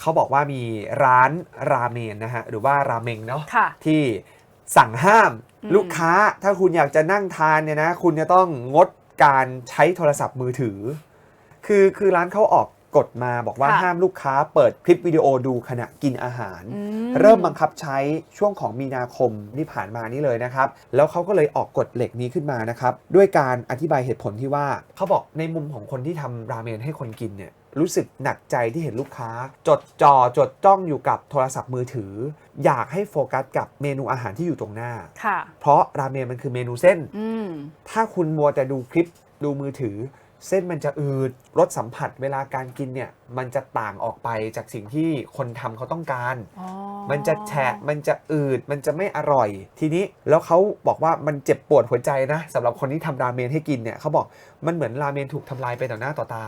เขาบอกว่ามีร้านราเมนนะฮะหรือว่าราเมงเนาะค่ะ ที่สั่งห้ามอืม ลูกค้าถ้าคุณอยากจะนั่งทานเนี่ยนะ คุณจะต้องงดการใช้โทรศัพท์มือถือ คือคือร้านเขาออก กฎมาบอกว่าค่ะห้ามลูกค้าเปิดคลิปวิดีโอดูขณะกินอาหาร อืเริ่มบังคับใช้ช่วงของมีนาคมที่ผ่านมานี้เลยนะครับ แล้วเขาก็เลยออกกฎเหล็กนี้ขึ้นมานะครับ ด้วยการอธิบายเหตุผลที่ว่าเขาบอกในมุมของคนที่ทำราเมนให้คนกินเนี่ยรู้สึกหนักใจที่เห็นลูกค้า จดจ่อจดจ้องอยู่กับโทรศัพท์มือถือ อยากให้โฟกัสกับเมนูอาหารที่อยู่ตรงหน้า ค่ะ เพราะราเมนมันคือเมนูเส้น อืม ถ้าคุณมัวแต่ดูคลิปดูมือถือ เส้นมันจะอืดรสสัมผัสเวลาการกินเนี่ยมันจะต่างออกไปจากสิ่งที่คนทำเขาต้องการอ๋อมันจะแฉะมันจะอืดมันจะไม่อร่อย ทีนี้แล้วเขาบอกว่ามันเจ็บปวดหัวใจนะสำหรับคนที่ทำราเมนให้กินเนี่ยเขาบอกมันเหมือนราเมนถูกทำลายไปต่อหน้าต่อตา